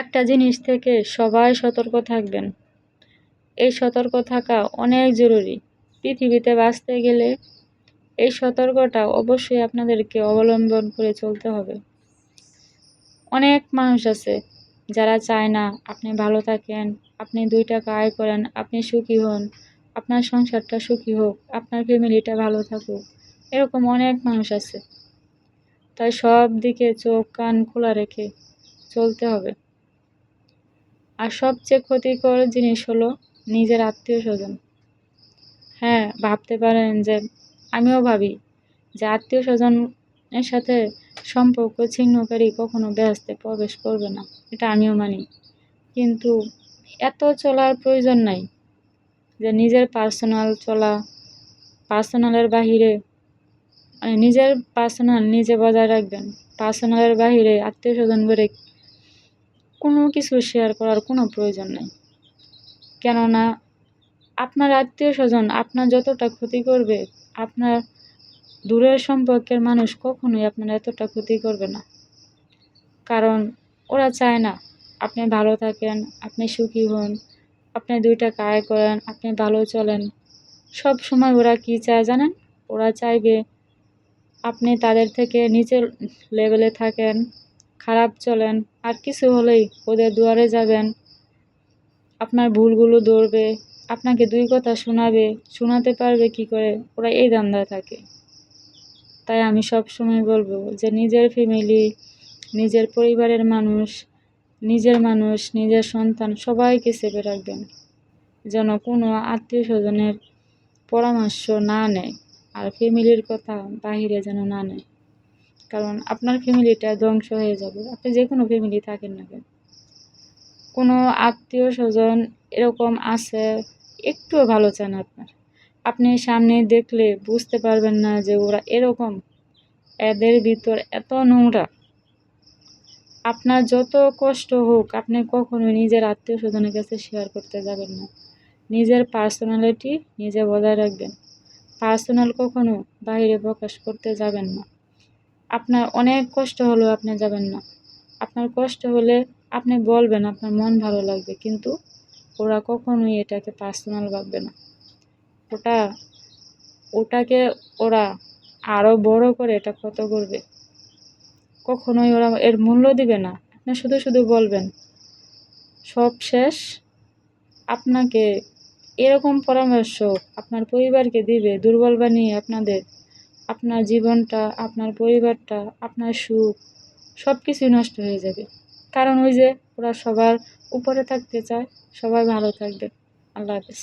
একটা জিনিস থেকে সবাই সতর্ক থাকবেন। এই সতর্ক থাকা অনেক জরুরি। পৃথিবীতে বাঁচতে গেলে এই সতর্কটা অবশ্যই আপনাদেরকে অবলম্বন করে চলতে হবে। অনেক মানুষ আছে যারা চায় না আপনি ভালো থাকেন, আপনি দুই টাকা আয় করেন, আপনি সুখী হন, আপনার সংসারটা সুখী হোক, আপনার ফ্যামিলিটা ভালো থাকুক, এরকম অনেক মানুষ আছে। তাই সব দিকে চোখ কান খোলা রেখে চলতে হবে। আর সবচেয়ে ক্ষতিকর জিনিস হলো নিজের আত্মীয় স্বজন হ্যাঁ ভাবতে পারেন যে আমিও ভাবি যে আত্মীয় স্বজনের সাথে সম্পর্ক ছিন্নকারী কখনো ব্যস্তে প্রবেশ করবে না, এটা আমিও মানি। কিন্তু এত চলার প্রয়োজন নাই যে নিজের পার্সোনাল চলা, পার্সোনালের বাহিরে মানে নিজের পার্সোনাল নিজে বজায় রাখবেন, পার্সোনালের বাহিরে আত্মীয় স্বজন করে কিছু শেয়ার করার কোনো প্রয়োজন নেই। কেননা, আপনার আত্মীয় স্বজন আপনার যতটা ক্ষতি করবে, আপনার দূরের সম্পর্কের মানুষ কখনোই আপনার এতটা ক্ষতি করবে না। কারণ, ওরা চায় না, আপনি ভালো থাকেন, আপনি সুখী হন, আপনি দুই টাকা আয় করেন, আপনি ভালো চলেন। সব সময় ওরা কি চায় জানেন? ওরা চাইবে আপনি তাদের থেকে নিচের লেভেলে থাকেন খারাপ চলেন, আর কিছু হলেই ওদের দুয়ারে যাবেন। আপনার ভুলগুলো ধরবে, আপনাকে দুই কথা শোনাবে, শোনাতে পারবে কি করে? ওরা এই ধান্দায় থাকে। তাই আমি সব সময় বলব যে নিজের ফ্যামিলি নিজের পরিবারের মানুষ, নিজের মানুষ, নিজের সন্তান সবাইকে সেভে রাখবেন। যেন কোনো আত্মীয় স্বজনের পরামর্শ না নেয়, আর ফ্যামিলির কথা বাহিরে যেন না নেয়। কারণ আপনার ফ্যামিলিটা ধ্বংস হয়ে যাবে। আপনি যে কোনো ফ্যামিলি থাকেন না কেন। কোনো আত্মীয় স্বজন এরকম আছে, একটুও ভালো চান আপনার। আপনি সামনে দেখলে বুঝতে পারবেন না যে ওরা এরকম। এদের ভিতর এত নোংরা। আপনার যত কষ্ট হোক, আপনি কখনোই নিজের আত্মীয় স্বজনের কাছে শেয়ার করতে যাবেন না। নিজের পার্সোনালিটি নিজে বজায় রাখবেন। পার্সোনাল কখনো বাইরে প্রকাশ করতে যাবেন না। আপনার অনেক কষ্ট হলেও আপনি যাবেন না। আপনার কষ্ট হলে আপনি বলবেন আপনার মন ভালো লাগবে, কিন্তু ওরা কখনোই এটাকে পার্সোনাল ভাববে না। ওটা, ওটাকে ওরা আরও বড় করে এটা কত করবে। কখনোই ওরা এর মূল্য দিবে না। আপনি শুধু শুধু বলবেন, সব শেষ। আপনাকে এরকম পরামর্শ আপনার পরিবারকে দিবে দুর্বল বানিয়ে আপনাদের আপনার জীবনটা, আপনার পরিবারটা, আপনার সুখ সব কিছুই নষ্ট হয়ে যাবে। কারণ ওই যে ওরা সবার উপরে থাকতে চায়, সবাই ভালো থাকবে। আল্লাহ হাফেজ।